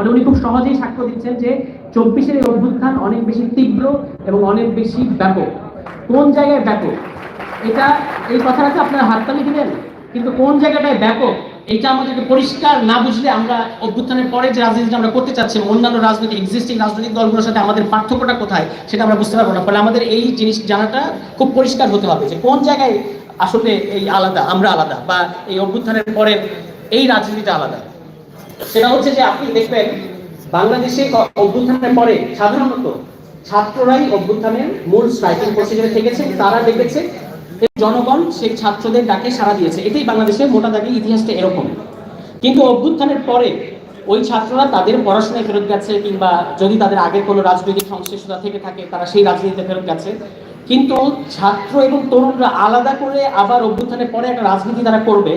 মানে উনি খুব সহজেই সাক্ষ্য দিচ্ছেন যে চব্বিশের এই অভ্যুত্থান অনেক বেশি তীব্র এবং অনেক বেশি ব্যাপক। কোন জায়গায় ব্যাপক? এটা, এই কথাটাকে আপনারা হাততালি দিলেন কিন্তু কোন জায়গাটায় ব্যাপক? এটা আমাদেরকে পরিষ্কার না বুঝলে আমরা অভ্যুত্থানের পরে যে রাজনীতিটা আমরা করতে চাচ্ছি অন্যান্য রাজনৈতিক এক্সিস্টিং রাজনৈতিক দলগুলোর সাথে আমাদের পার্থক্যটা কোথায় সেটা আমরা বুঝতে পারব না। ফলে আমাদের এই জিনিস জানাটা খুব পরিষ্কার হতে হবে যে কোন জায়গায় আসলে এই আলাদা, আমরা আলাদা বা এই অভ্যুত্থানের পরের এই রাজনীতিটা আলাদা। সেটা হচ্ছে যে আপনি দেখবেন বাংলাদেশে অভ্যুত্থানের পরে সাধারণত ছাত্ররাই অভ্যুত্থানের মূল স্ট্রাইকিং হিসেবে থেকেছে, তারা দেখেছে জনগণ সেই ছাত্রদের ডাকে সাড়া দিয়েছে। এটাই বাংলাদেশের মোটা দাগে ইতিহাসটা এরকম। কিন্তু অভ্যুত্থানের পরে ওই ছাত্ররা তাদের পড়াশোনায় ফেরত গেছে কিংবা যদি তাদের আগের কোনো রাজনৈতিক সংশ্লিষ্টতা থেকে থাকে, তারা সেই রাজনীতিতে ফেরত গেছে। কিন্তু ছাত্র এবং তরুণরা আলাদা করে আবার অভ্যুত্থানের পরে একটা রাজনীতি তারা করবে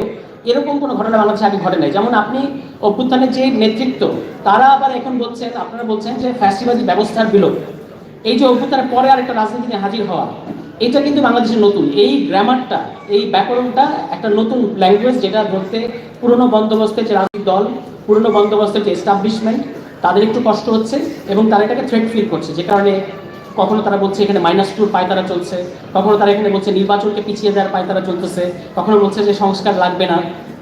এরকম কোনো ঘটনা বাংলাদেশে আগে ঘটে নাই। যেমন আপনি অভ্যুত্থানের যে নেতৃত্ব, তারা আবার এখন বলছেন, আপনারা বলছেন যে ফ্যাসিবাদী ব্যবস্থার বিলোপ। এই যে অভ্যুত্থানের পরে আর একটা রাজনীতিতে হাজির হওয়া, এটা কিন্তু বাংলাদেশের নতুন। এই গ্রামারটা, এই ব্যাকরণটা একটা নতুন ল্যাঙ্গুয়েজ যেটা ধরতে পুরনো বন্দোবস্তের যে রাজনৈতিক দল, পুরনো বন্দোবস্তের যে এস্টাবলিশমেন্ট তাদের একটু কষ্ট হচ্ছে এবং তারা এটাকে থ্রেট ফিল করছে। যে কারণে কখনো তারা বলছে এখানে মাইনাস টুর পায়তারা চলছে, কখনো তারা এখানে বলছে নির্বাচনকে পিছিয়ে দেওয়ার পায়তারা চলতেছে, কখনো বলছে যে সংস্কার লাগবে না।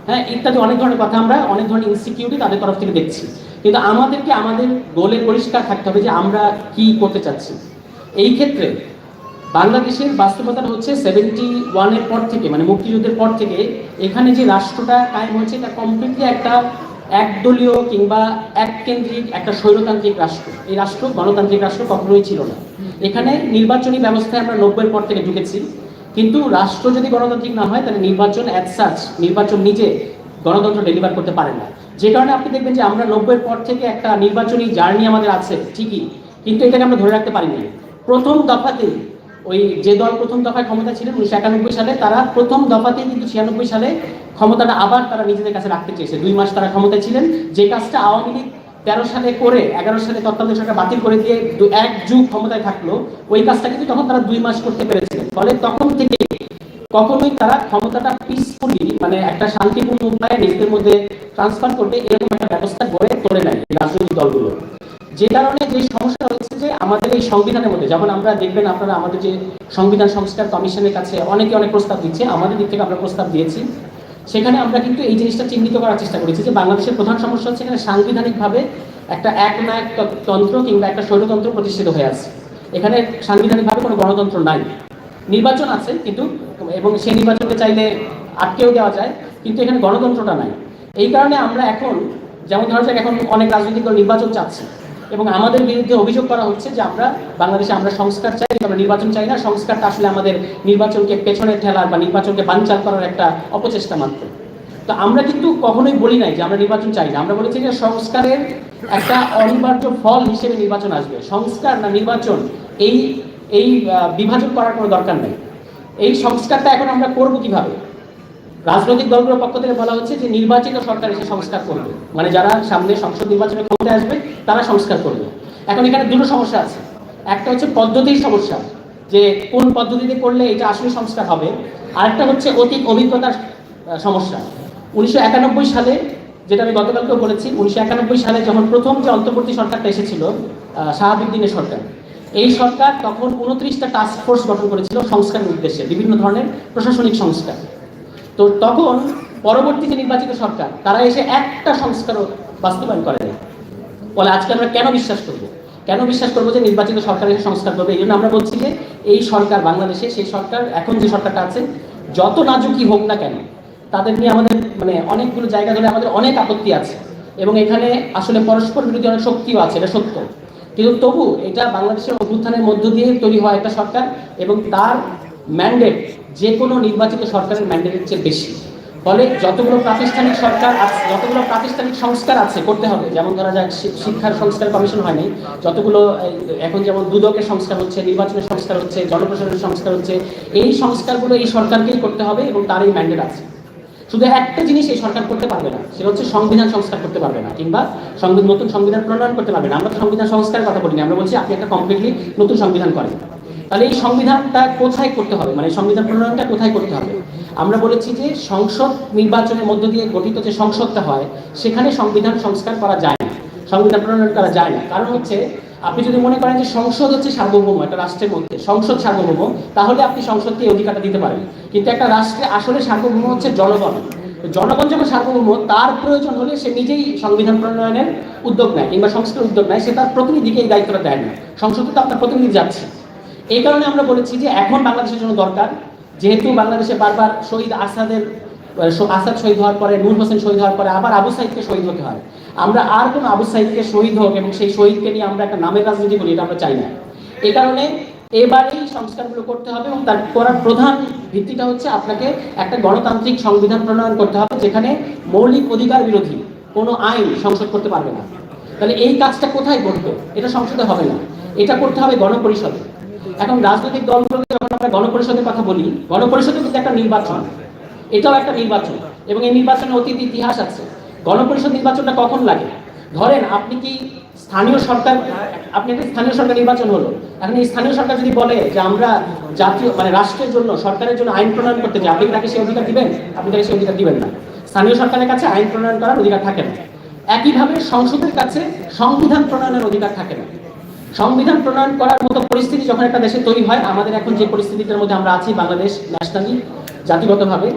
হ্যাঁ ইত্যাদি অনেক ধরনের কথা আমরা অনেক ধরনের ইনসিকিউরিটি তাদের তরফ থেকে দেখছি। কিন্তু আমাদেরকে আমাদের গোলে পরিষ্কার থাকতে হবে যে আমরা কি করতে চাচ্ছি। এই ক্ষেত্রে বাংলাদেশের বাস্তবতা হচ্ছে সেভেন্টি ওয়ানের পর থেকে মানে মুক্তিযুদ্ধের পর থেকে এখানে যে রাষ্ট্রটা কায়েম হয়েছে, এটা কমপ্লিটলি একটা একদলীয় কিংবা এককেন্দ্রিক, একটা স্বৈরতান্ত্রিক রাষ্ট্র। এই রাষ্ট্র গণতান্ত্রিক রাষ্ট্র কখনোই ছিল না। এখানে নির্বাচনী ব্যবস্থায় আমরা নব্বইয়ের পর থেকে ঢুকেছি। কিন্তু রাষ্ট্র যদি গণতান্ত্রিক না হয়, তাহলে নির্বাচন অ্যাজ সাচ নির্বাচন নিজে গণতন্ত্র ডেলিভার করতে পারে না। যে কারণে আপনি দেখবেন যে আমরা নব্বইয়ের পর থেকে একটা নির্বাচনী জার্নি আমাদের আছে, ঠিকই। কিন্তু এটাকে আমরা ধরে রাখতে পারিনি। প্রথম দফাতেই ওই যে দল প্রথম দফায় ক্ষমতা ছিলেন, উনিশশো একানব্বই সালে, তারা প্রথম দফাতেই কিন্তু ছিয়ানব্বই সালে ক্ষমতাটা আবার তারা নিজেদের কাছে রাখতে চেয়েছে। দুই মাস তারা ক্ষমতায় ছিলেন। যে কাজটা আওয়ামী লীগ তেরো সালে করে, এগারো সালে তত্ত্বাবধায়ক সরকার বাতিল করে দিয়ে এক যুগ ক্ষমতায় থাকল, ওই কাজটা কিন্তু তখন তারা দুই মাস করতে পেরেছিলেন ফলে তখন থেকে কখনোই তারা ক্ষমতাটা পিসফুলি মানে একটা শান্তিপূর্ণ উপায়ে নিজেদের মধ্যে ট্রান্সফার করবে, এরকম একটা ব্যবস্থা গড়ে তোলে নাই রাজনৈতিক দলগুলো। যে কারণে যে সমস্যা হচ্ছে যে আমাদের এই সংবিধানের মধ্যে যখন আমরা দেখবেন আপনারা আমাদের যে সংবিধান সংস্কার কমিশনের কাছে অনেকে অনেক প্রস্তাব দিচ্ছে, আমাদের দিক থেকে আমরা প্রস্তাব দিয়েছি। সেখানে আমরা কিন্তু এই জিনিসটা চিহ্নিত করার চেষ্টা করেছি যে বাংলাদেশের প্রধান সমস্যা হচ্ছে এখানে সাংবিধানিকভাবে একটা একনায়ক ত- তন্ত্র কিংবা একটা স্বৈরতন্ত্র প্রতিষ্ঠিত হয়ে আছে। এখানে সাংবিধানিকভাবে কোনো গণতন্ত্র নাই। নির্বাচন আছে কিন্তু, এবং সেই নির্বাচনকে চাইলে আটকেও দেওয়া যায়, কিন্তু এখানে গণতন্ত্রটা নাই। এই কারণে আমরা এখন, যেমন ধরা যাক এখন অনেক রাজনৈতিক দল নির্বাচন চাচ্ছে। এবং আমাদের বিরুদ্ধে অভিযোগ করা হচ্ছে যে আমরা বাংলাদেশে আমরা সংস্কার চাই, আমরা নির্বাচন চাই না। সংস্কারটা আসলে আমাদের নির্বাচনকে পেছনে ঠেলার বা নির্বাচনকে বানচাল করার একটা অপচেষ্টা মাত্র। তো আমরা কিন্তু কখনোই বলি নাই যে আমরা নির্বাচন চাই না। আমরা বলেছি যে সংস্কারের একটা অনিবার্য ফল হিসেবে নির্বাচন আসবে। সংস্কার না নির্বাচন, এই এই বিভাজন করার কোনো দরকার নেই। এই সংস্কারটা এখন আমরা করব কীভাবে? রাজনৈতিক দলগুলোর পক্ষ থেকে বলা হচ্ছে যে নির্বাচিত সরকার এসে সংস্কার করবে। মানে যারা সামনে সংসদ নির্বাচনে ক্ষমতায় আসবে, তারা সংস্কার করবে। এখন এখানে দুটো সমস্যা আছে। একটা হচ্ছে পদ্ধতির সমস্যা, যে কোন পদ্ধতিতে করলে এটা আসলে সংস্কার হবে। আরেকটা হচ্ছে অতীত অভিজ্ঞতার সমস্যা। উনিশশো একানব্বই সালে, যেটা আমি গতকালকেও বলেছি, উনিশশো একানব্বই সালে যখন প্রথম যে অন্তর্বর্তী সরকারটা এসেছিল শাহাবুদ্দিনের সরকার, এই সরকার তখন উনত্রিশটা টাস্ক ফোর্স গঠন করেছিল সংস্কারের উদ্দেশ্যে, বিভিন্ন ধরনের প্রশাসনিক সংস্কার। তো তখন পরবর্তী যে নির্বাচিত সরকার, তারা এসে একটা সংস্কারও বাস্তবায়ন করেনি। বলে আজকে আমরা কেন বিশ্বাস করব? কেন বিশ্বাস করব যে নির্বাচিত সরকার এসে সংস্কার করবে? এই জন্য আমরা বলছি যে এই সরকার বাংলাদেশে, সেই সরকার, এখন যে সরকারটা আছে, যত নাজুকি হোক না কেন, তাদের নিয়ে আমাদের মানে অনেকগুলো জায়গা ধরে আমাদের অনেক আপত্তি আছে। এবং এখানে আসলে পরস্পর বিরোধী অনেক শক্তিও আছে, এটা সত্য। কিন্তু তবু এটা বাংলাদেশের অভ্যুত্থানের মধ্য দিয়ে তৈরি হওয়া একটা সরকার এবং তার ম্যান্ডেট যে কোনো নির্বাচিত সরকারের ম্যান্ডেটের চেয়ে বেশি। ফলে যতগুলো প্রাতিষ্ঠানিক সরকার যতগুলো প্রাতিষ্ঠানিক সংস্কার আছে করতে হবে, যেমন ধরা যাক শিক্ষার সংস্কার কমিশন হয়নি, যতগুলো এখন যেমন দুদকের সংস্কার হচ্ছে, নির্বাচনের সংস্কার হচ্ছে, জনপ্রশাসনের সংস্কার হচ্ছে, এই সংস্কারগুলো এই সরকারকেই করতে হবে এবং তারই ম্যান্ডেট আছে। শুধু একটা জিনিস এই সরকার করতে পারবে না, সেটা হচ্ছে সংবিধান সংস্কার করতে পারবে না, কিংবা নতুন সংবিধান প্রণয়ন করতে পারবে না। আমরা তো সংবিধান সংস্কারের কথা বলিনি, আমরা বলছি আপনি একটা কমপ্লিটলি নতুন সংবিধান করেন। তাহলে এই সংবিধানটা কোথায় করতে হবে? মানে সংবিধান প্রণয়নটা কোথায় করতে হবে? আমরা বলেছি যে সংসদ নির্বাচনের মধ্য দিয়ে গঠিত যে সংসদটা হয়, সেখানে সংবিধান সংস্কার করা যায় না। সংবিধান প্রণয়ন করা যায় না। কারণ হচ্ছে, আপনি যদি মনে করেন যে সংসদ হচ্ছে সার্বভৌম, একটা রাষ্ট্রের মধ্যে, সংসদ সার্বভৌম, তাহলে আপনি সংসদকে অধিকারটা দিতে পারেন। কিন্তু একটা রাষ্ট্রে আসলে সার্বভৌম হচ্ছে জনগণ। জনগণ যখন সার্বভৌম, তার প্রয়োজন হলে সে নিজেই সংবিধান প্রণয়নের উদ্যোগ নেয়, কিংবা সংস্কার উদ্যোগ নেয়, সে তার প্রতিনিধিকে এই দায়িত্বটা দেয় না। সংসদে তো আপনার প্রতিনিধি যাচ্ছে। এই কারণে আমরা বলেছি যে এখন বাংলাদেশের জন্য দরকার। যেহেতু বাংলাদেশে বারবার শহীদ আসাদের আসাদ শহীদ হওয়ার পরে, নূর হোসেন শহীদ হওয়ার পরে আবার আবু সাইদকে শহীদ হতে হয়। আমরা আর কোনো আবু সাইদকে শহীদ হোক এবং সেই শহীদকে নিয়ে আমরা একটা নামের রাজনীতি করি, এটা আমরা চাই না। এই কারণে এবারেই সংস্কারগুলো করতে হবে এবং তার করার প্রধান ভিত্তিটা হচ্ছে আপনাকে একটা গণতান্ত্রিক সংবিধান প্রণয়ন করতে হবে যেখানে মৌলিক অধিকার বিরোধী কোনো আইন সংসদ করতে পারবে না। তাহলে এই কাজটা কোথায় করবে এটা সংসদে হবে না। এটা করতে হবে গণপরিষদে। এখন রাজনৈতিক দলগুলোকে যখন আমরা গণপরিষদের কথা বলি গণপরিষদে কিন্তু একটা নির্বাচন। এটাও একটা নির্বাচন এবং এই নির্বাচনের অতীত ইতিহাস আছে। গণপরিষদ নির্বাচনটা কখন লাগে? ধরেন আপনি কি স্থানীয় সরকার, আপনি একটা স্থানীয় সরকার নির্বাচন হলো। এখন এই স্থানীয় সরকার যদি বলে যে আমরা জাতীয় মানে রাষ্ট্রের জন্য, সরকারের জন্য আইন প্রণয়ন করতে চাই আপনি তাকে সেই অধিকার দিবেন? আপনি তাকে সেই অধিকার দিবেন না। স্থানীয় সরকারের কাছে আইন প্রণয়ন করার অধিকার থাকে না। একইভাবে সংসদের কাছে সংবিধান প্রণয়নের অধিকার থাকে না। সংবিধান প্রণয়ন করার মতো পরিস্থিতি যখন একটা দেশে তৈরি হয়, আমাদের এখন যে পরিস্থিতিটার মধ্যে আমরা আছি, বাংলাদেশ ন্যাশনালি, জাতিগতভাবে,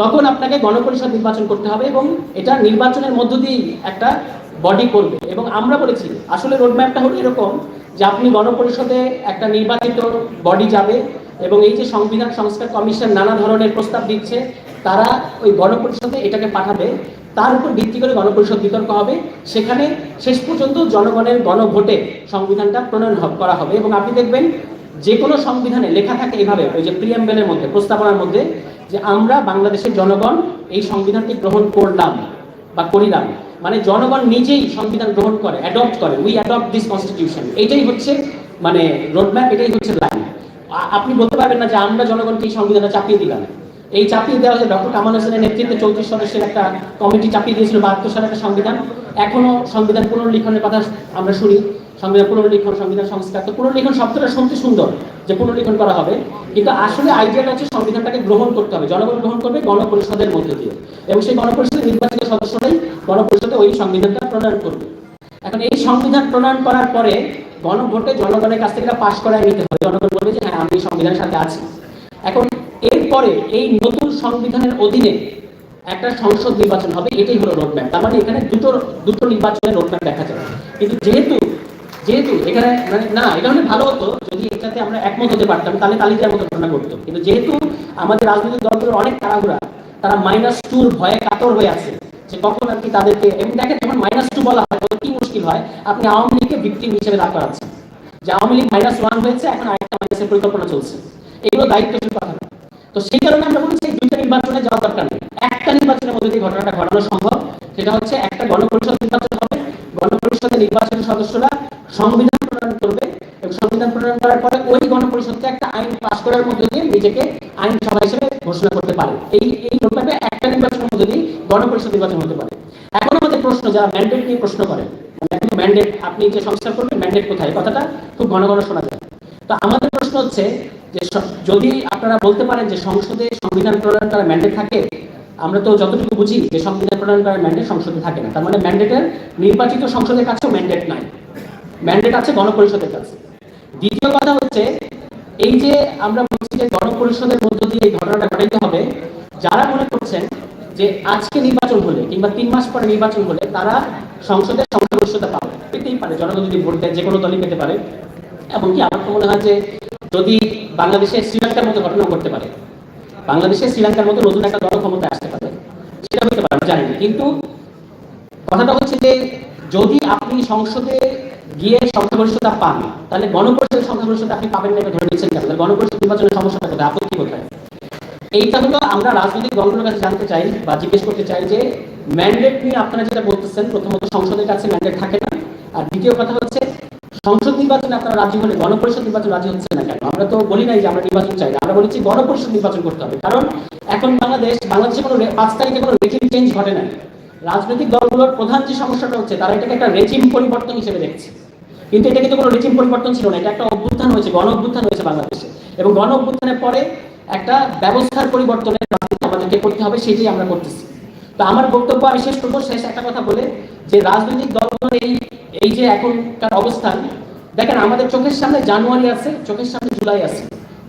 তখন আপনাকে গণপরিষদ নির্বাচন করতে হবে এবং এটা নির্বাচনের মধ্য দিয়েই একটা বডি করবে। এবং আমরা বলেছি, আসলে রোডম্যাপটা হলো এরকম যে আপনি গণপরিষদে একটা নির্বাচিত বডি যাবে এবং এই যে সংবিধান সংস্কার কমিশন নানা ধরনের প্রস্তাব দিচ্ছে, তারা ওই গণপরিষদে এটাকে পাঠাবে। তার উপর ভিত্তি করে গণপরিষদ বিতর্ক হবে। সেখানে শেষ পর্যন্ত জনগণের গণভোটে সংবিধানটা প্রণয়ন করা হবে। এবং আপনি দেখবেন যে কোনো সংবিধানে লেখা থাকে এভাবে, ওই যে প্রিয়াম্বেলের মধ্যে, প্রস্তাবনার মধ্যে, যে আমরা বাংলাদেশের জনগণ এই সংবিধানটি গ্রহণ করলাম বা করিলাম। মানে জনগণ নিজেই সংবিধান গ্রহণ করে অ্যাডপ্ট করে। উই অ্যাডপ্ট দিস কনস্টিটিউশন এটাই হচ্ছে মানে রোডম্যাপ এটাই হচ্ছে লাইন আপনি বলতে পারবেন না যে আমরা জনগণকে এই সংবিধানটা চাপিয়ে দিলাম। এই চাপিয়ে দেওয়া হয়েছে ডক্টর কামাল হোসেনের নেতৃত্বে চৌত্রিশ সদস্যের একটা কমিটি চাপিয়ে দিয়েছিল বাহাত্তর সালের একটা সংবিধান। এখনও সংবিধান পুনর্লিখনের কথা আমরা শুনি। সংবিধান পুনর্লিখন, সংবিধান সংস্কার। তো পুনর্লিখন শব্দটা শুনতে সুন্দর যে পুনর্লিখন করা হবে। কিন্তু আসলে আইডিয়াটা হচ্ছে সংবিধানটাকে গ্রহণ করতে হবে। জনগণ গ্রহণ করবে গণপরিষদের মধ্যে দিয়ে। এবং সেই গণপরিষদের নির্বাচিত সদস্যরাই গণপরিষদে ওই সংবিধানটা প্রণয়ন করবে। এখন এই সংবিধান প্রণয়ন করার পরে গণভোটে জনগণের কাছ থেকে পাশ করায় নিতে হবে। জনগণ বলবে যে হ্যাঁ আমি সংবিধানের সাথে আছি। এখন এরপরে এই নতুন সংবিধানের অধীনে একটা সংসদ নির্বাচন হবে, এটাই হলো রোডম্যাপ তার মানে এখানে দুটো দুটো নির্বাচনের রোডম্যাপ দেখা যায় কিন্তু যেহেতু যেহেতু এখানে মানে না, এটা হলে ভালো হতো যদি এটাতে আমরা একমত হতে পারতাম, তাহলে তালিকার মতো ঘটনা ঘটতো। কিন্তু যেহেতু আমাদের রাজনৈতিক দলগুলোর অনেক তাড়াহুড়া, তারা মাইনাস টুর ভয়ে কাতর হয়ে আছে, যে কখন আর কি তাদেরকে, এবং দেখেন যখন মাইনাস টু বলা হয় কি মুশকিল হয়, আপনি আওয়ামী লীগকে ভিক্টিম হিসেবে দাঁড় করাচ্ছেন। যে আওয়ামী লীগ মাইনাস ওয়ান হয়েছে, এখন আরেকটা মাইনাসের পরিকল্পনা চলছে। এগুলো দায়িত্বশীল কথা না। তো সেই কারণে আমরা বলছি এই দুইটা নির্বাচনে যাওয়া দরকার নেই। একটা নির্বাচনের মধ্যে দিয়ে ঘটনাটা ঘটানো সম্ভব, সেটা হচ্ছে একটা গণপরিষদ নির্বাচন হবে। গণপরিষদের নির্বাচিত সদস্যরা সংবিধান প্রণয়ন করবে এবং সংবিধান প্রণয়ন করার পরে ওই গণপরিষদকে একটা আইন পাস করার মধ্যে দিয়ে নিজেকে আইন সভা হিসেবে ঘোষণা করতে পারে। এই এই রোডম্যাপে একটা নির্বাচনের মধ্যে দিয়ে গণপরিষদ নির্বাচন হতে পারে এখন আমাদের প্রশ্ন, যারা ম্যান্ডেট নিয়ে প্রশ্ন করে ম্যান্ডেট আপনি যে সংস্কার করবেন ম্যান্ডেট কোথায়? কথাটা খুব ঘন ঘন শোনা যায়। তো আমাদের প্রশ্ন হচ্ছে যে যদি আপনারা বলতে পারেন যে সংসদে সংবিধান প্রণয়ন করার ম্যান্ডেট থাকে? আমরা তো যতটুকু বুঝি যে সংবিধান প্রণয়ন করার ম্যান্ডেট সংসদে থাকে না। তার মানে ম্যান্ডেটের নির্বাচিত সংসদের কাছেও ম্যান্ডেট নাই। ম্যান্ডেট আছে গণপরিষদের কাছে। দ্বিতীয় কথা হচ্ছে, এই যে আমরা বলছি যে গণপরিষদের মধ্য দিয়ে এই ঘটনাটা ঘটাইতে হবে, যারা মনে করছেন যে আজকে নির্বাচন হলে কিংবা তিন মাস পরে নির্বাচন হলে তারা সংসদের সংখ্যাগরিষ্ঠতা পাবে। পেতেই পারে, জনগণ যদি ভোট দেয় যে কোনো দলই পেতে পারে। এমনকি আমার তো মনে হয় যে যদি বাংলাদেশে শ্রীলঙ্কার মতো ঘটনা ঘটতে পারে। বাংলাদেশে শ্রীলঙ্কার মতো নতুন একটা দল ক্ষমতায় আসতে পারে। সেটা হতে পারে জানি না। কিন্তু কথাটা হচ্ছে যে, যদি আপনি সংসদে গিয়ে সংখ্যাগরিষ্ঠতা পান, তাহলে গণপরিষদের সংখ্যাগরিষ্ঠতা আপনি পাবেন না ধরে নিচ্ছেন কেন? গণপরিষদ নির্বাচনের সমস্যাটা কোথায়? আপত্তি কোথায়? এইটা হলো আমরা রাজনৈতিক দলগুলোর কাছে জানতে চাই বা জিজ্ঞেস করতে চাই যে ম্যান্ডেট নিয়ে আপনারা যেটা বলতেছেন, প্রথমত সংসদের কাছে ম্যান্ডেট থাকে না। আর দ্বিতীয় কথা হচ্ছে সংসদ নির্বাচনে আপনারা রাজি হলে গণপরিষদ নির্বাচন রাজি হচ্ছে না কেন? আমরা তো বলি নাই যে আমরা নির্বাচন চাই আমরা বলেছি গণপরিষদ নির্বাচন করতে হবে। কারণ এখন বাংলাদেশ, বাংলাদেশে কোনো পাঁচ তারিখে কোনো রেজিম চেঞ্জ ঘটে না রাজনৈতিক দলগুলোর প্রধান যে সমস্যাটা হচ্ছে, তারা এটাকে একটা রেজিম পরিবর্তন হিসেবে দেখছে। কিন্তু এটা কিন্তু কোনো রেজিম পরিবর্তন ছিল না, এটা একটা অভ্যুত্থান হয়েছে, গণ অভ্যুত্থান হয়েছে বাংলাদেশে। এবং গণ অভ্যুত্থানের পরে একটা ব্যবস্থার পরিবর্তনের আমাদেরকে করতে হবে, সেটাই আমরা করতেছি। তো আমার বক্তব্য আমি শেষ করব, শেষ একটা কথা বলে যে রাজনৈতিক দলগুলোর এই এই যে এখনকার অবস্থান, দেখেন আমাদের চোখের সামনে জানুয়ারি আছে, চোখের সামনে জুলাই আছে।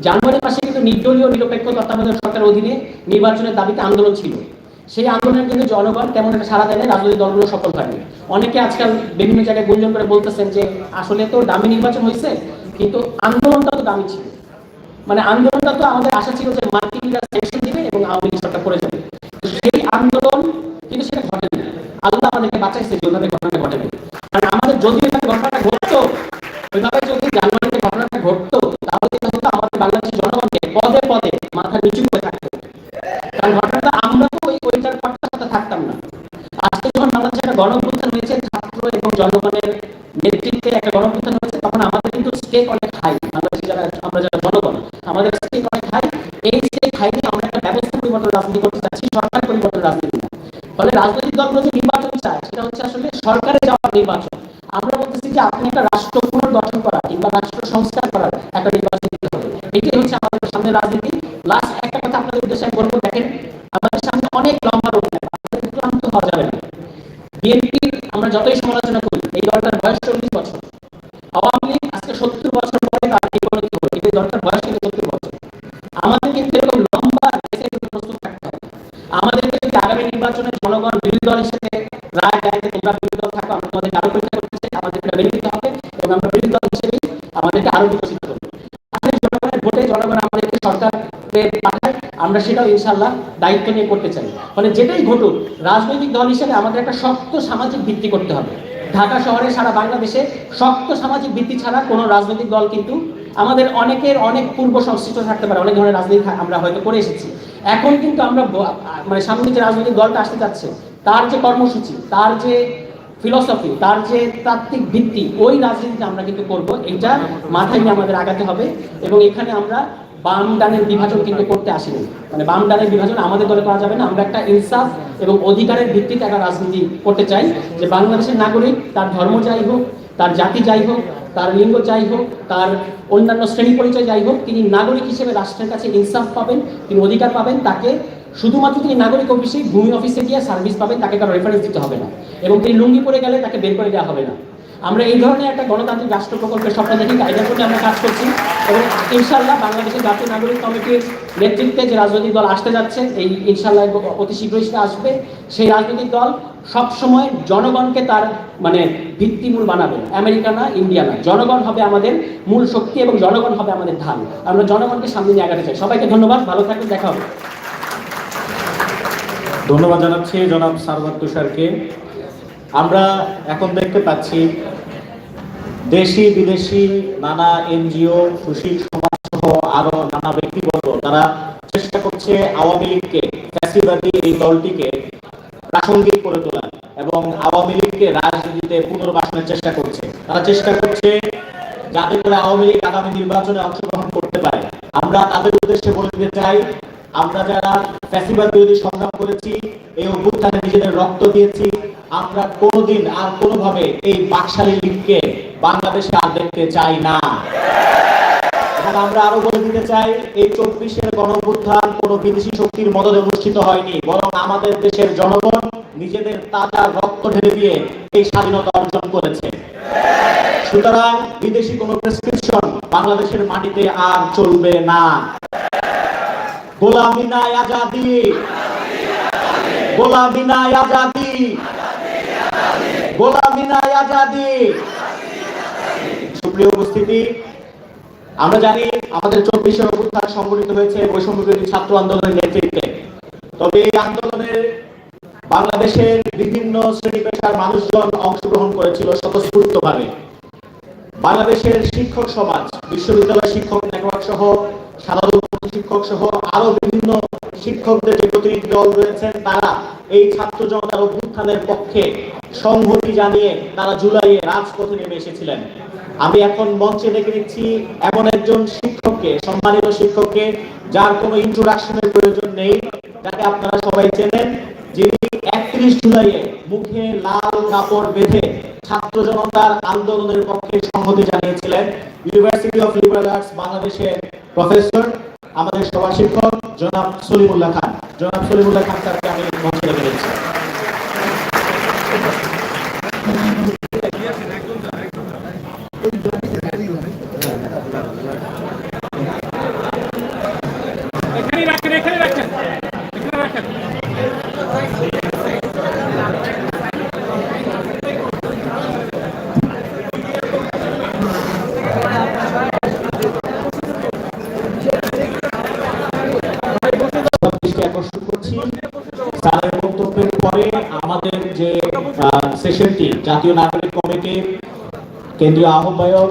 জানুয়ারি মাসে কিন্তু নির্দলীয় নিরপেক্ষ তত্ত্বাবধায়ক সরকারের অধীনে নির্বাচনের দাবিতে আন্দোলন ছিল। সেই আন্দোলনের কিন্তু জনগণ তেমন একটা সারা দেয় রাজনৈতিক দলগুলো সফল হয়নি। অনেকে আজকাল বিভিন্ন জায়গায় গুঞ্জন করে বলতেছেন যে, আসলে তো দামি নির্বাচন হয়েছে, কিন্তু আন্দোলনটা তো দামি ছিল। মানে আন্দোলনটা তো আমাদের আশা ছিল যে মার্কিনরা সেকশন দিবে এবং আওয়ামী লীগ সরকার করে যাবে। সেই আন্দোলন কিন্তু সেটা ঘটেনি। আল্লাহ আমাদেরকে বাঁচাইছে যে ওইভাবে ঘটনা ঘটেনি। কারণ আমাদের যদি ওইভাবে ঘটনাটা ঘটতো ওইভাবে যদি জানুয়ারিতে ঘটনাটা ঘটতো, তাহলে কি আমাদের বাংলাদেশের জনগণকে পদে পদে মাথা নিচু করে থাকতে। কারণ ঘটনাটা আমরা তো ওই ওইটার পটটার সাথে থাকতাম না। আজকে যখন বাংলাদেশে একটা গণঅভ্যুত্থান হয়েছে, ছাত্র এবং জনগণের নেতৃত্বে একটা গণঅভ্যুত্থান হয়েছে, তখন আমাদের কিন্তু স্টেক অনেক হাই বাংলাদেশে যারা আমরা যারা জনগণ, আমাদের স্টেক অনেক হাই এই স্টেক হাই নিয়ে আমরা একটা ব্যবস্থা পরিবর্তন রাজনীতি করতে চাচ্ছি, সরকার পরিবর্তন রাজনীতি ফলে রাজনৈতিক দলগুলো নির্বাচন চায় সেটা হচ্ছে আসলে যাওয়ার নির্বাচন। আমরা বলতেছি যে আপনি একটা রাষ্ট্র পুনর্গঠন করা কিংবা রাষ্ট্র সংস্কার করার একটা নির্বাচন এটাই হচ্ছে আমাদের সামনে রাজনীতি। লাস্ট আমরা সেটাও ইনশাল্লাহ দায়িত্ব নিয়ে করতে চাই। ফলে যেটাই ঘটুক, রাজনৈতিক দল হিসেবে আমাদের একটা শক্ত সামাজিক ভিত্তি করতে হবে। ঢাকা শহরে সারা বাংলাদেশে শক্ত সামাজিক ভিত্তি ছাড়া কোনো রাজনৈতিক দল কিন্তু আমাদের অনেকের অনেক পূর্ব সংশ্লিষ্ট থাকতে পারে, অনেক ধরনের রাজনীতি আমরা হয়তো করে এসেছি। এখন কিন্তু আমরা মানে সামনে যে রাজনৈতিক দলটা আসতে চাচ্ছে তার যে কর্মসূচি, তার যে ফিলসফি তার যে তাত্ত্বিক ভিত্তি, ওই রাজনীতিটা আমরা কিন্তু করব। এটা মাথায় নিয়ে আমাদের আগাতে হবে এবং এখানে আমরা বাম ডানের বিভাজন কিন্তু করতে আসেনি। মানে বাম ডানের বিভাজন আমাদের দলে করা যাবে না আমরা একটা ইনসাফ এবং অধিকারের ভিত্তিতে একটা রাজনীতি করতে চাই যে বাংলাদেশের নাগরিক তার ধর্ম যাই হোক তার জাতি যাই হোক তার লিঙ্গ যাই হোক তার অন্যান্য শ্রেণি পরিচয় যাই হোক তিনি নাগরিক হিসেবে রাষ্ট্রের কাছে ইনসাফ পাবেন তিনি অধিকার পাবেন তাকে শুধুমাত্র তিনি নাগরিক অফিসে ভূমি অফিসে গিয়ে সার্ভিস পাবেন তাকে কারও রেফারেন্স দিতে হবে না। এবং তিনি লুঙ্গি পরে গেলে তাকে বের করে দেওয়া হবে না। আমরা এই ধরনের একটা গণতান্ত্রিক রাষ্ট্র প্রকল্পের স্বপ্ন দেখি এটার জন্য আমরা কাজ করছি। এবং ইনশাল্লাহ বাংলাদেশের জাতীয় নাগরিক কমিটির নেতৃত্বে যে রাজনৈতিক দল আসতে যাচ্ছে, এই ইনশাল্লাহ অতি শীঘ্রই সেটা আসবে। সেই রাজনৈতিক দল সব সময় জনগণকে তার মানে ভিত্তিমূল বানাবে। আমেরিকা না, ইন্ডিয়া না। জনগণ হবে আমাদের মূল শক্তি এবং জনগণ হবে আমাদের ধান। আমরা জনগণকে সামনে নিয়ে আগাতে চাই। সবাইকে ধন্যবাদ। ভালো থাকবেন দেখা হবে। ধন্যবাদ জানাচ্ছি জনাব সারওয়ার তুষারকে। আমরা এখন দেখতে পাচ্ছি দেশি, বিদেশি, নানা এনজিও সুশীল সমাজ সহ আরও নানা ব্যক্তিবর্গ, তারা চেষ্টা করছে আওয়ামী লীগকে, ফ্যাসিবাদী এই দলটিকে প্রাসঙ্গিক করে তোলা এবং আওয়ামী লীগকে রাজনীতিতে পুনর্বাসনের চেষ্টা করছে। তারা চেষ্টা করছে যাতে করে আওয়ামী লীগ আগামী নির্বাচনে অংশগ্রহণ করতে পারে। আমরা তাদের উদ্দেশ্যে বলে দিতে চাই আমরা যারা ফ্যাসিবাদ বিরোধী সংগ্রাম করেছি, এই অভ্যুত্থানে নিজেদের রক্ত দিয়েছি, আমরা কোনোদিন আর কোনোভাবে এই বাকশালী লীগকে বাংলাদেশে আর দেখতে চাই না। আমরা আরও বলে দিতে চাই, এই চব্বিশের বিদেশি শক্তির মদদে অনুষ্ঠিত হয়নি, বরং আমাদের দেশের জনগণ নিজেদের তাজা রক্ত ঢেলে দিয়ে এই স্বাধীনতা অর্জন করেছে। সুতরাং বিদেশি কোনো প্রেসক্রিপশন বাংলাদেশের মাটিতে আর চলবে না। নাই আজাদি। নাই আজাদি। নাই আজাদি। সুপ্রিয় উপস্থিতি, আমরা জানি আমাদের অভ্যুত্থান সংগঠিত হয়েছে ছাত্র আন্দোলনের নেতৃত্বে। তবে এই আন্দোলনের বাংলাদেশের বিভিন্ন শ্রেণি পেশার মানুষজন অংশগ্রহণ করেছিল স্বতঃস্ফূর্তভাবে। বাংলাদেশের শিক্ষক সমাজ বিশ্ববিদ্যালয় শিক্ষক নেটওয়ার্ক সহ সাধারণ শিক্ষক সহ আরও বিভিন্ন শিক্ষকদের যে প্রতিনিধি দল রয়েছেন, তারা এই ছাত্র জনতার অভ্যুত্থানের পক্ষে সংহতি জানিয়ে তারা জুলাইয়ে রাজপথে নেমে এসেছিলেন। আমি এখন মঞ্চে নিচ্ছি এমন একজন শিক্ষককে, সম্মানিত শিক্ষককে, যার কোনো ইন্ট্রোডাকশনের প্রয়োজন নেই, যাকে আপনারা সবাই চেনেন, যিনি একত্রিশ জুলাইয়ে মুখে লাল কাপড় বেঁধে ছাত্র জনতার আন্দোলনের পক্ষে সংহতি জানিয়েছিলেন। ইউনিভার্সিটি অফ লিবারাল আর্টস বাংলাদেশের প্রফেসর আমাদের সভা শিক্ষক জনাব সলিমুল্লাহ খান। জনাব সলিমুল্লাহ খান স্যারকে আমি মঞ্চে রেখে দিচ্ছি সেশনটি জাতীয় নাগরিক কমিটির কেন্দ্রীয় আহ্বায়ক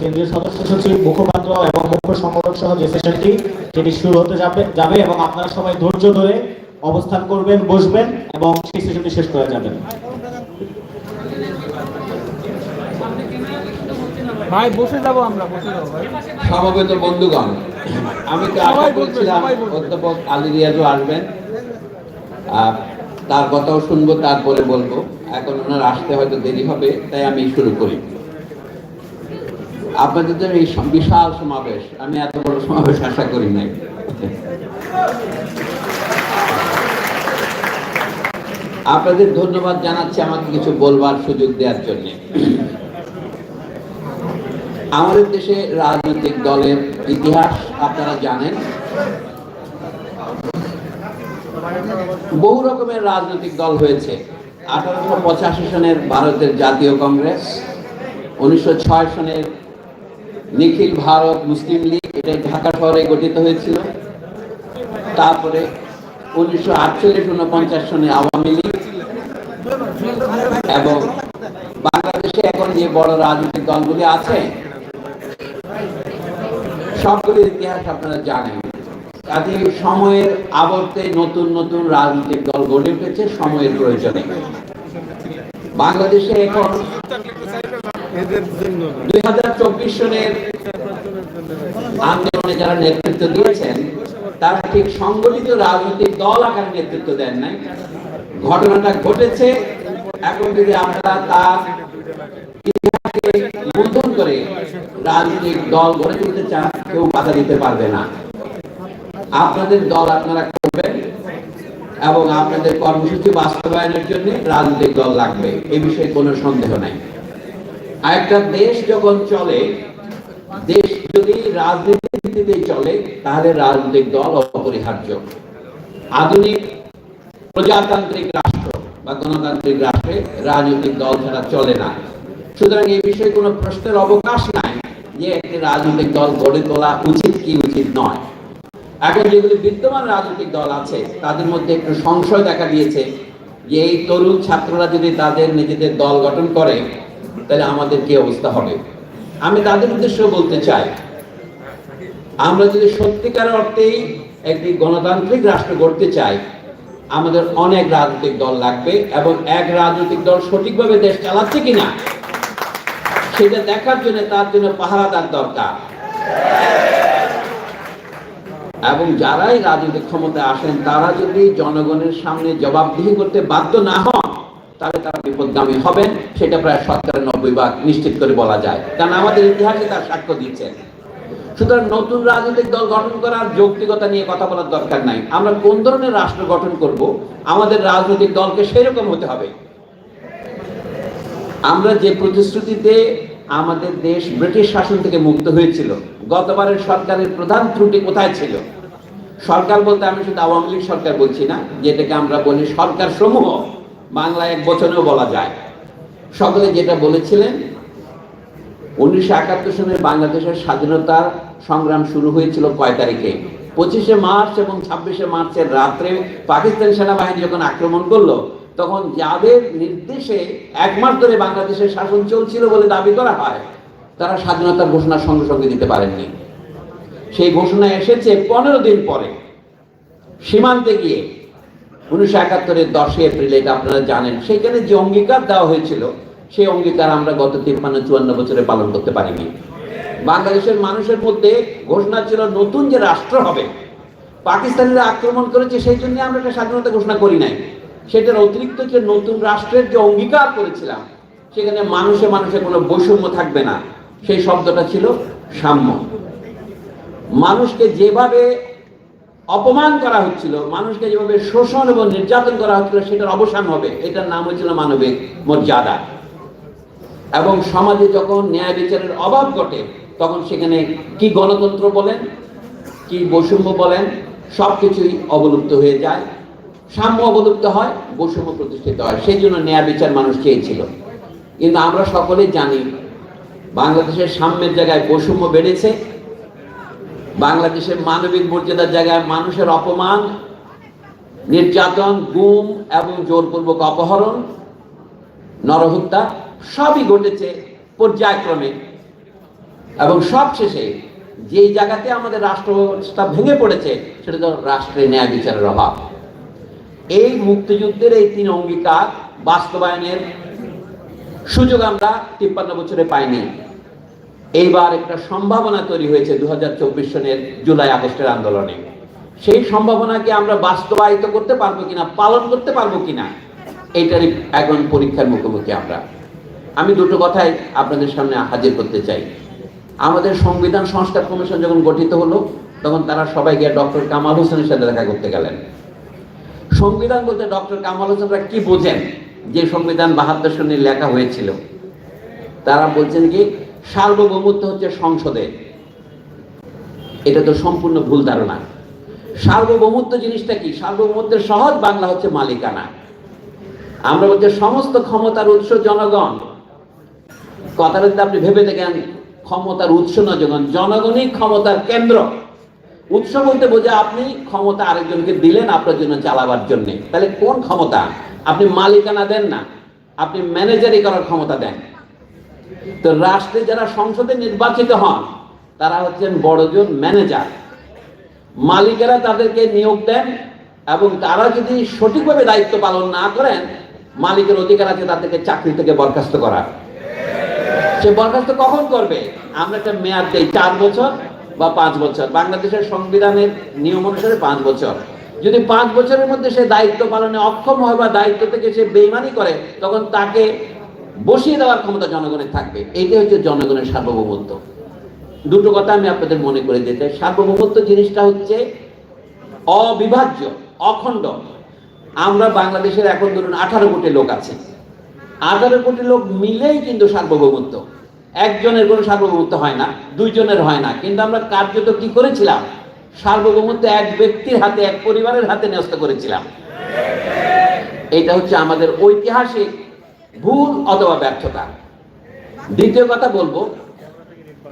কেন্দ্রীয় সদস্য সচিব মুখপাত্র এবং মুখ্য সংগঠক সহ যে সেশনটি সেটি শুরু হতে যাবে যাবে এবং আপনারা সবাই ধৈর্য ধরে অবস্থান করবেন বসবেন এবং সেই সেশনটি শেষ করে যাবেন ভাই বসে যাব আমরা বসে যাব ভাই। সমবেত বন্ধুগণ আমি তো আশা করছিলাম অধ্যাপক আলী রিয়াজও আসবেন। আর তার কথাও শুনব, তারপরে বলব। এখন ওনার আসতে হয়তো দেরি হবে, তাই আমি শুরু করি। আপনাদের তো এই বিশাল সমাবেশ। আমি এত বড় সমাবেশ আশা করি নাই। আপনাদের ধন্যবাদ জানাচ্ছি আমাকে কিছু বলবার সুযোগ দেওয়ার জন্য। আমাদের দেশে রাজনৈতিক দলের ইতিহাস আপনারা জানেন। বহু রকমের রাজনৈতিক দল হয়েছে। আঠারোশো পঁচাশি সনের ভারতের জাতীয় কংগ্রেস, উনিশশো ছয় সনের নিখিল ভারত মুসলিম লীগ এটা ঢাকা শহরে গঠিত হয়েছিল। তারপরে উনিশশো আটচল্লিশ উনপঞ্চাশ সনে আওয়ামী লীগ এবং বাংলাদেশে এখন যে বড় রাজনৈতিক দলগুলি আছে, সবগুলির ইতিহাস আপনারা জানেন। কাজে সময়ের আবর্তে নতুন নতুন রাজনৈতিক দল গড়ে উঠেছে সময়ের প্রয়োজনে। বাংলাদেশে এখন দুই হাজার চব্বিশ সনের আন্দোলনে যারা নেতৃত্ব দিয়েছেন তারা ঠিক সংগঠিত রাজনৈতিক দল আকারে নেতৃত্ব দেন নাই। ঘটনাটা ঘটেছে এখন যদি আমরা তার ইতিহাসকে মূলধন করে রাজনৈতিক দল গড়ে তুলতে চান কেউ বাধা দিতে পারবে না। আপনাদের দল আপনারা করবেন এবং আপনাদের কর্মসূচি বাস্তবায়নের জন্য রাজনৈতিক দল লাগবে। এ বিষয়ে কোনো সন্দেহ নাই। একটা দেশ যখন চলে, দেশ যদি রাজনীতির ভিত্তিতে চলে, তাহলে রাজনৈতিক দল অপরিহার্য। আধুনিক প্রজাতান্ত্রিক রাষ্ট্র বা গণতান্ত্রিক রাষ্ট্রে রাজনৈতিক দল ছাড়া চলে না। সুতরাং এই বিষয়ে কোনো প্রশ্নের অবকাশ নাই যে একটি রাজনৈতিক দল গড়ে তোলা উচিত কি উচিত নয়। এখন যেগুলি বিদ্যমান রাজনৈতিক দল আছে, তাদের মধ্যে একটু সংশয় দেখা দিয়েছে যে এই তরুণ ছাত্ররা যদি তাদের নিজেদের দল গঠন করে, তাহলে আমাদের কি অবস্থা হবে? আমি তাদের উদ্দেশ্য বলতে চাই, আমরা যদি সত্যিকার অর্থেই একটি গণতান্ত্রিক রাষ্ট্র গড়তে চাই, আমাদের অনেক রাজনৈতিক দল লাগবে এবং এক রাজনৈতিক দল সঠিকভাবে দেশ চালাচ্ছে কিনা, সেটা দেখার জন্য তার জন্য পাহারাদার দরকার। এবং যারাই রাজনৈতিক ক্ষমতায় আসেন, তারা যদি জনগণের সামনে জবাবদিহি করতে বাধ্য না হন, তাহলে তারা বিপদগামী হবেন। সেটা প্রায় সত্তরের নব্বই ভাগ নিশ্চিত করে বলা যায়। কারণ আমাদের ইতিহাসে তার সাক্ষ্য দিচ্ছে সুতরাং নতুন রাজনৈতিক দল গঠন করার যৌক্তিকতা নিয়ে কথা বলার দরকার নাই। আমরা কোন ধরনের রাষ্ট্র গঠন করব, আমাদের রাজনৈতিক দলকে সেরকম হতে হবে। আমরা যে প্রতিশ্রুতিতে আমাদের দেশ ব্রিটিশ শাসন থেকে মুক্ত হয়েছিল, গতবারের সরকারের প্রধান ত্রুটি কোথায় ছিল? সরকার বলতে আমি শুধু আওয়ামী লীগ সরকার বলছি না, যেটাকে আমরা বলি সরকার সমূহ বাংলা এক বছরেও বলা যায়। সকলে যেটা বলেছিলেন, উনিশশো একাত্তর সনের বাংলাদেশের স্বাধীনতার সংগ্রাম শুরু হয়েছিল কয় তারিখে? পঁচিশে মার্চ এবং ছাব্বিশে মার্চের রাত্রে পাকিস্তান সেনাবাহিনী যখন আক্রমণ করল, তখন যাদের নির্দেশে এক মাস ধরে বাংলাদেশের শাসন চলছিল বলে দাবি করা হয়, তারা স্বাধীনতার ঘোষণা সঙ্গে সঙ্গে দিতে পারেননি। সেই ঘোষণা এসেছে পনেরো দিন পরে। সীমান্তে গিয়ে। উনিশশো একাত্তরের দশই এপ্রিল, এটা আপনারা জানেন। সেখানে যে অঙ্গীকার দেওয়া হয়েছিল, সেই অঙ্গীকার আমরা গত তিপ্পান্ন, চুয়ান্ন বছরে পালন করতে পারিনি। বাংলাদেশের মানুষের মধ্যে ঘোষণা ছিল, নতুন যে রাষ্ট্র হবে, পাকিস্তানিরা আক্রমণ করেছে, সেই জন্য আমরা একটা স্বাধীনতা ঘোষণা করি নাই। সেটার অতিরিক্ত যে নতুন রাষ্ট্রের যে অঙ্গীকার করেছিলাম, সেখানে মানুষে মানুষে কোনো বৈষম্য থাকবে না। সেই শব্দটা ছিল সাম্য। মানুষকে যেভাবে অপমান করা হচ্ছিল, মানুষকে যেভাবে শোষণ এবং নির্যাতন করা হচ্ছিল, সেটার অবসান হবে। এটার নাম হচ্ছিল মানবিক মর্যাদা। এবং সমাজে যখন ন্যায় বিচারের অভাব ঘটে, তখন সেখানে কি গণতন্ত্র বলেন, কি বৈষম্য বলেন সব কিছুই অবলুপ্ত হয়ে যায়। সাম্য অবলুপ্ত হয়, বৈষম্য প্রতিষ্ঠিত হয়। সেই জন্য ন্যায় বিচার মানুষ চেয়েছিল। কিন্তু আমরা সকলেই জানি, বাংলাদেশের সাম্যের জায়গায় বৈষম্য বেড়েছে। বাংলাদেশের মানবিক মর্যাদার জায়গায় মানুষের অপমান, নির্যাতন, গুম এবং জোরপূর্বক অপহরণ, নরহত্যা সবই ঘটেছে পর্যায়ক্রমে। এবং সব শেষে যেই জায়গাতে আমাদের রাষ্ট্র ব্যবস্থা ভেঙে পড়েছে, সেটা তো রাষ্ট্রের ন্যায় বিচারের অভাব। এই মুক্তিযুদ্ধের এই তিন অঙ্গীকার বাস্তবায়নের সুযোগ আমরা তিপ্পান্ন বছরে পাইনি। এইবার একটা সম্ভাবনা তৈরি হয়েছে দু হাজার চব্বিশ সনের জুলাই আগস্টের আন্দোলনে। সেই সম্ভাবনাকে আমরা বাস্তবায়িত করতে পারব কিনা, পালন করতে পারব কিনা, এইটারই এখন পরীক্ষার মুখোমুখি আমরা। আমি দুটো কথাই আপনাদের সামনে হাজির করতে চাই। আমাদের সংবিধান সংস্কার কমিশন যখন গঠিত হলো, তখন তারা সবাই গিয়ে ডক্টর কামাল হোসেনের সাথে দেখা করতে গেলেন। সংবিধান বলতে ডক্টর কামাল হোসেনরা কি বোঝেন? যে সংবিধান বাহাত্তর সনে লেখা হয়েছিল। তারা বলছেন কি সার্বভৌমত্ব হচ্ছে সংসদে। এটা তো সম্পূর্ণ ভুল ধারণা। সার্বভৌমত্ব জিনিসটা কি? সার্বভৌমত্বের সহজ বাংলা হচ্ছে মালিকানা। আমরা বলছি সমস্ত ক্ষমতার উৎস জনগণ। কথাটা যদি আপনি ভেবে দেখেন, ক্ষমতার উৎস না জনগণ জনগণই ক্ষমতার কেন্দ্র। উৎস বলতে বোঝা আপনি ক্ষমতা আরেকজনকে দিলেন, আপনার জন্য চালাবার জন্য। তাহলে কোন ক্ষমতা? আপনি মালিকানা দেন না। আপনি ম্যানেজারি করার ক্ষমতা দেন। তো রাষ্ট্রে যারা সংসদে নির্বাচিত হন, তারা হচ্ছেন বড়জন ম্যানেজার। মালিকেরা তাদেরকে নিয়োগ দেন এবং তারা যদি সঠিকভাবে দায়িত্ব পালন না করেন, মালিকের অধিকার আছে তাদেরকে চাকরি থেকে বরখাস্ত করা সে বরখাস্ত কখন করবে? আমরা একটা মেয়াদ দেই, চার বছর বা পাঁচ বছর। বাংলাদেশের সংবিধানের নিয়ম অনুসারে পাঁচ বছর। যদি পাঁচ বছরের মধ্যে সে দায়িত্ব পালনে অক্ষম হয় বা দায়িত্ব থেকে সে বেইমানি করে, তখন তাকে বসিয়ে দেওয়ার ক্ষমতা জনগণের থাকবে। এইটাই হচ্ছে জনগণের সার্বভৌমত্ব। দুটো কথা আমি আপনাদের মনে করে দিতে সার্বভৌমত্ব জিনিসটা হচ্ছে অবিভাজ্য, অখণ্ড। আমরা বাংলাদেশের এখন ধরুন আঠারো কোটি লোক আছে। আঠারো কোটি লোক মিলেই কিন্তু সার্বভৌমত্ব। একজনের কোনো সার্বভৌমত্ব হয় না, দুইজনের হয় না। কিন্তু আমরা কার্যত কি করেছিলাম? সার্বভৌমত্ব এক ব্যক্তির হাতে, এক পরিবারের হাতে ন্যস্ত করেছিলাম। এটা হচ্ছে আমাদের ঐতিহাসিক ভুল অথবা ব্যর্থতা। দ্বিতীয় কথা বলব,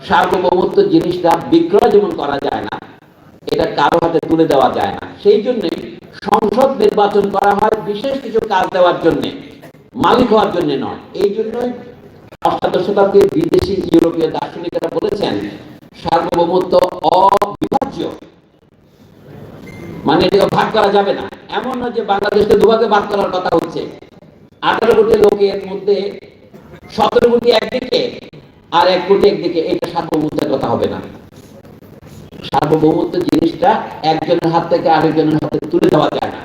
সার্বভৌমত্ব জিনিসটা বিক্রয় যেমন করা যায় না, এটা কারও হাতে তুলে দেওয়া যায় না। সেই জন্যই সংসদ নির্বাচন করা হয় বিশেষ কিছু কাজ দেওয়ার জন্য, মালিক হওয়ার জন্য নয়। এই জন্যই অষ্টাদশ শতাব্দীর বিদেশি ইউরোপীয় দার্শনিকেরা বলেছেন, সার্বভৌমত্ব অবিভাজ্য। মানে এটাকে ভাগ করা যাবে না। এমন নয় যে বাংলাদেশকে দুভাগে ভাগ করার কথা হচ্ছে। আঠারো কোটি লোকের মধ্যে সতেরো কোটি একদিকে আর এক কোটি একদিকে এটা সার্বভৌমত্বের কথা হবে না। সার্বভৌমত্ব জিনিসটা একজনের হাত থেকে আরেকজনের হাতে তুলে দেওয়া যায় না।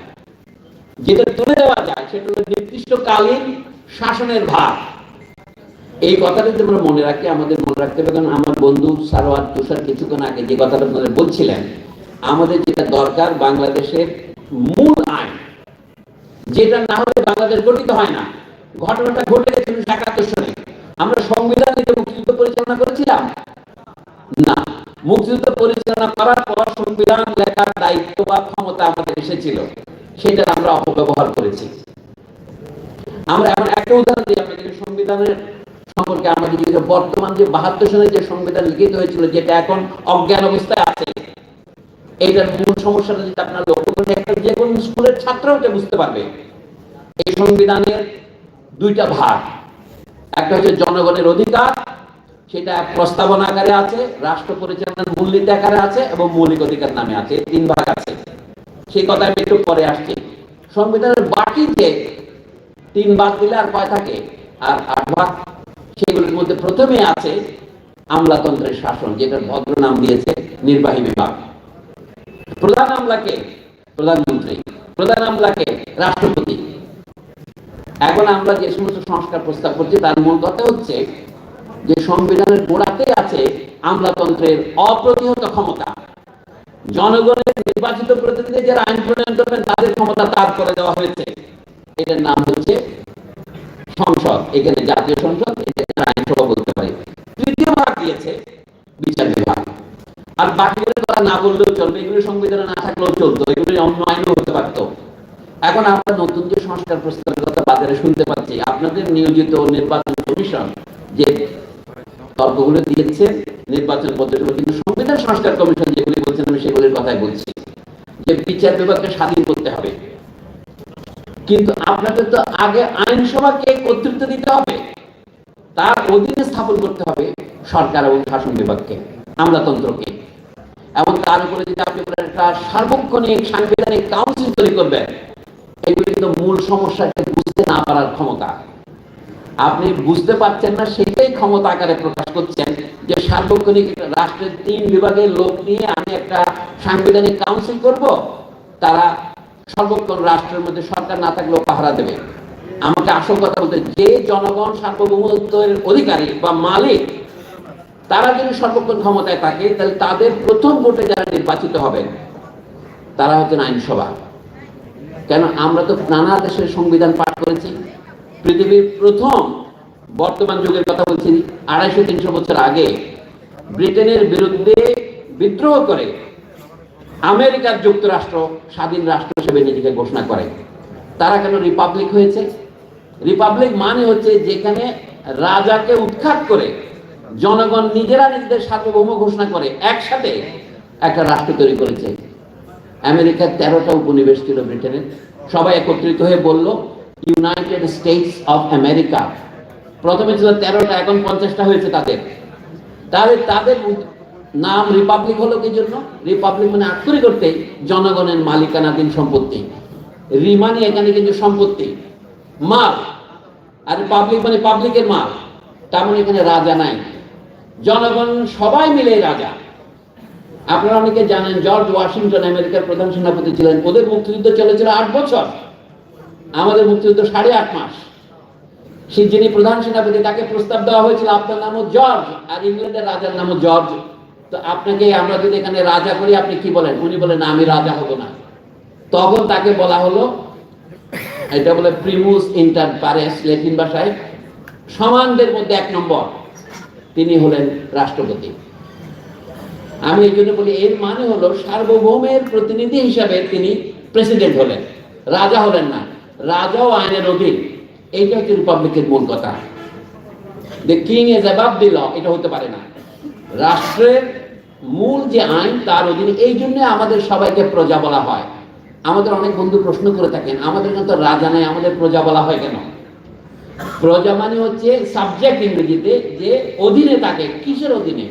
যেটা তুলে দেওয়া যায় সেটা হলো নির্দিষ্টকালীন শাসনের ভার। এই কথাটা যদি আমরা মনে রাখি আমাদের মনে রাখতে হবে, কারণ আমার বন্ধু সারোয়ার তুষার কিছুক্ষণ আগে যে কথাটা আপনাদের বলছিলেন, আমাদের যেটা দরকার বাংলাদেশের মূল যেটা না হলে বাংলাদেশ গঠিত হয় না। ঘটনাটা ঘটে গেছে উনিশশো একাত্তর সালে আমরা সংবিধান থেকে মুক্তিযুদ্ধ পরিচালনা করেছিলাম? না। মুক্তিযুদ্ধ পরিচালনা করার পর সংবিধান লেখার দায়িত্ব বা ক্ষমতা আমাদের এসেছিল। সেটা আমরা অপব্যবহার করেছি। আমরা এমন একটা উদাহরণ দিই আপনাদের সংবিধানের সম্পর্কে আমাদের বর্তমান যে বাহাত্তর সনে যে সংবিধান লিখিত হয়েছিল, যেটা এখন অজ্ঞান অবস্থায় আছে এইটার মূল সমস্যাটা যদি আপনারা লক্ষ্য করেন একটা যে কোনো স্কুলের ছাত্র এটা বুঝতে পারবে। এই সংবিধানের দুইটা ভাগ। একটা হচ্ছে জনগণের অধিকার, সেটা প্রস্তাবনা আকারে আছে, রাষ্ট্র পরিচালনার মূলনীতি আকারে আছে এবং মৌলিক অধিকার নামে আছে তিন ভাগ আছে। সেই কথা আমি একটু পরে আসছি। সংবিধানের বাকি যে তিন ভাগ দিলে আর কয় থাকে? আর আট ভাগ? সেগুলির মধ্যে প্রথমে আছে আমলাতন্ত্রের শাসন, যেটার ভদ্র নাম দিয়েছে নির্বাহী বিভাগ। প্রধান আমলাকে প্রধানমন্ত্রী, প্রধান আমলাকে রাষ্ট্রপতি। এখন আমরা যে সমস্ত সংস্কার প্রস্তাব করছি, তার মূল কথা হচ্ছে যে সংবিধানের গোড়াতেই আছে আমলাতন্ত্রের অপ্রতিহত ক্ষমতা। জনগণের নির্বাচিত প্রতিনিধি যারা আইন প্রণয়ন করবেন, তাদের ক্ষমতা তার করে দেওয়া হয়েছে। এটার নাম হচ্ছে সংসদ। এখানে জাতীয় সংসদ এটাকে আইনসভা বলতে পারি। তৃতীয় ভাগ দিয়েছে বিচার আর বাকিগুলোর কথা না বললেও চলবে। এগুলো সংবিধানে না থাকলেও চলতো। এগুলো অন্য আইনও হতে পারতো। এখন আমরা নতুন যে সংস্কার প্রস্তাবের কথা বাজারে শুনতে পাচ্ছি, আপনাদের নিয়োজিত নির্বাচন কমিশন যে তর্কগুলো দিয়েছে নির্বাচন পদ্ধতি কিন্তু সংবিধান সংস্কার কমিশন যেগুলি বলছেন, আমি সেগুলির কথাই বলছি। যে বিচার বিভাগকে স্বাধীন করতে হবে। কিন্তু আপনাদের তো আগে আইনসভাকে কর্তৃত্ব দিতে হবে। তার অধীনে স্থাপন করতে হবে সরকার এবং শাসন বিভাগকে, আমলাতন্ত্রকে। এবং তার উপরে যদি আপনি বলেন, একটা সার্বক্ষণিক সাংবিধানিক কাউন্সিল তৈরি করবেন, এগুলি কিন্তু মূল সমস্যাকে বুঝতে না পারার ক্ষমতা। আপনি বুঝতে পারছেন না সেটাই ক্ষমতা আকারে প্রকাশ করছেন যে সার্বক্ষণিক রাষ্ট্রের তিন বিভাগের লোক নিয়ে আমি একটা সাংবিধানিক কাউন্সিল করব। তারা সর্বক্ষণ রাষ্ট্রের মধ্যে সরকার না থাকলেও পাহারা দেবে। আমাকে আসল কথা বলতে, যে জনগণ সার্বভৌমত্বের অধিকারী বা মালিক তারা যদি সর্বক্ষণ ক্ষমতায় থাকে, তাহলে তাদের প্রথম ভোটে যারা নির্বাচিত হবেন তারা হচ্ছেন আইনসভা। কেন? আমরা তো নানা দেশের সংবিধান পাঠ করেছি। পৃথিবীর প্রথম বর্তমান যুগের কথা বলছি, আড়াইশো তিনশো বছর আগে ব্রিটেনের বিরুদ্ধে বিদ্রোহ করে আমেরিকার যুক্তরাষ্ট্র স্বাধীন রাষ্ট্র হিসেবে নিজেকে ঘোষণা করে। তারা কেন রিপাবলিক হয়েছে? রিপাবলিক মানে হচ্ছে যেখানে রাজাকে উৎখাত করে জনগণ নিজেরা নিজেদের সার্বভৌম ঘোষণা করে একসাথে একটা রাষ্ট্র তৈরি করেছে। আমেরিকার তেরোটা উপনিবেশ ছিল ব্রিটেনের। সবাই একত্রিত হয়ে বলল, ইউনাইটেড স্টেটস অফ আমেরিকা। প্রথমে ছিল তেরোটা, এখন পঞ্চাশটা হয়েছে তাদের। তাহলে তাদের নাম রিপাবলিক হলো কি জন্য? রিপাবলিক মানে আক্ষরিক করতে জনগণের মালিকানাধীন সম্পত্তি। রিমানি এখানে কিন্তু সম্পত্তি। মাল। আর পাবলিক মানে পাবলিকের মাল। তার মানে এখানে রাজা নাই। জনগণ সবাই মিলে রাজা। আপনারা অনেকে জানেন, জর্জ ওয়াশিংটন আমেরিকার প্রধান সেনাপতি ছিলেন। ওদের মুক্তিযুদ্ধ চলেছিল আট বছর। আমাদের মুক্তিযুদ্ধ সাড়ে আট মাস। সে যিনি প্রধান সেনাপতি, তাকে প্রস্তাব দেওয়া হয়েছিল, আপনার নামও জর্জ আর ইংল্যান্ডের রাজার নামও জর্জ। তো আপনাকে আমরা যদি এখানে রাজা করি, আপনি কি বলেন? উনি বলেন, আমি রাজা হব না। তখন তাকে বলা হলো, এটা বলে প্রিমুস ইন্টার পারেস লেটিন ভাষায়, সমানদের মধ্যে এক নম্বর। তিনি হলেন রাষ্ট্রপতি। আমি এই জন্য বলি, এর মানে হলো সার্বভৌমের প্রতিনিধি হিসাবে তিনি প্রেসিডেন্ট হলেন, রাজা হলেন না রাজাও আইনের অধীন। এইটা হচ্ছে রিপাবলিকের মূল কথা। The king is above the law এটা হতে পারে না। রাষ্ট্রের মূল যে আইন, তার অধীনে। এই জন্য আমাদের সবাইকে প্রজা বলা হয়। আমাদের অনেক বন্ধু প্রশ্ন করে থাকেন, আমাদের কিন্তু রাজা নেই, আমাদের প্রজা বলা হয় কেন? প্রজা মানে হচ্ছে সাবজেক্ট ইংরেজিতে যে অধীনে থাকে। কিসের অধীনে?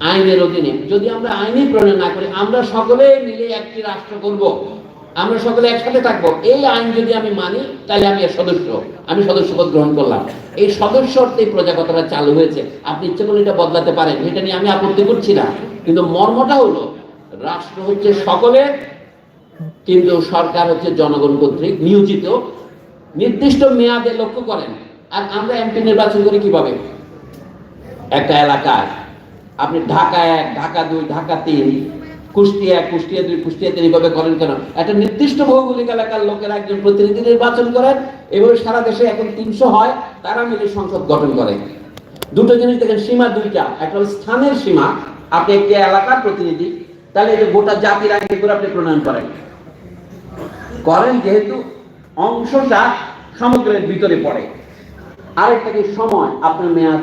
আইনের অধীনে। যদি আমরা আইনই প্রণয়ন না করি, আমরা সকলে মিলে একটি রাষ্ট্র করব আমরা সকলে একসাথে থাকব। এই আইন যদি আমি মানি, তাহলে আমি এর সদস্য। আমি সদস্যপদ গ্রহণ করলাম। এই সদস্য অর্থে প্রজা কথাটা চালু হয়েছে। আপনি ইচ্ছে করলে এটা বদলাতে পারেন। এটা নিয়ে আমি আপত্তি করছি না। কিন্তু মর্মটা হলো, রাষ্ট্র হচ্ছে সকলের, কিন্তু সরকার হচ্ছে জনগণ কর্তৃক নিয়োজিত। নির্দিষ্ট মেয়াদে লক্ষ্য করেন। আর আমরা এমপি নির্বাচন করি কীভাবে? একটা এলাকায়। আপনি ঢাকা এক, ঢাকা দুই, ঢাকা তিন, কুষ্টিয়া কুষ্টিয়া দুই, কুষ্টিয়া তিন এইভাবে করেন কেন? একটা নির্দিষ্ট ভৌগোলিক এলাকার লোকের একজন প্রতিনিধি নির্বাচন করেন এভাবে সারা দেশে এখন তিনশো হয়, তারা মিলে সংসদ গঠন করে। দুটো জিনিস দেখেন, সীমা দুইটা। একটা স্থানের সীমা। আপনি একটি এলাকার প্রতিনিধি, তাহলে গোটা জাতির করে আপনি প্রণয়ন করেন। করেন যেহেতু অংশটা সমগ্রের ভিতরে পড়ে। আরেকটা কি সময় আপনার মেয়াদ